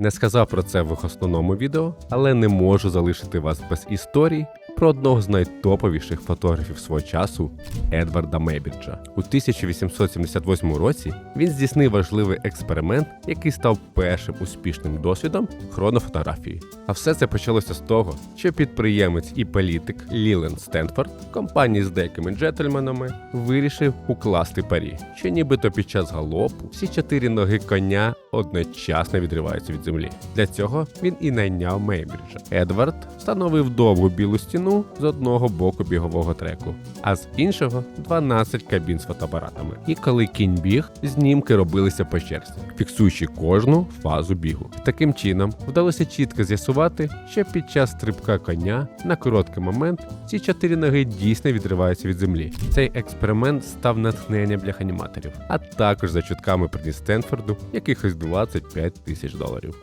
Не сказав про це в основному відео, але не можу залишити вас без історій про одного з найтоповіших фотографів свого часу Едварда Мейбіджа. У 1878 році він здійснив важливий експеримент, який став першим успішним досвідом хронофотографії. А все це почалося з того, що підприємець і політик Лілен Стенфорд, компанії з деякими джентльменами, вирішив укласти парі, що нібито під час галопу всі чотири ноги коня одночасно відриваються від землі. Для цього він і найняв Мейбриджа. Едвард встановив довгу білу стіну з одного боку бігового треку, а з іншого 12 кабін з фотоапаратами. І коли кінь біг, знімки робилися по черзі, фіксуючи кожну фазу бігу. Таким чином вдалося чітко з'ясувати, що під час стрибка коня на короткий момент ці чотири ноги дійсно відриваються від землі. Цей експеримент став натхненням для аніматорів, а також за чутками приніс Стенфорду якихось 25 тисяч доларів.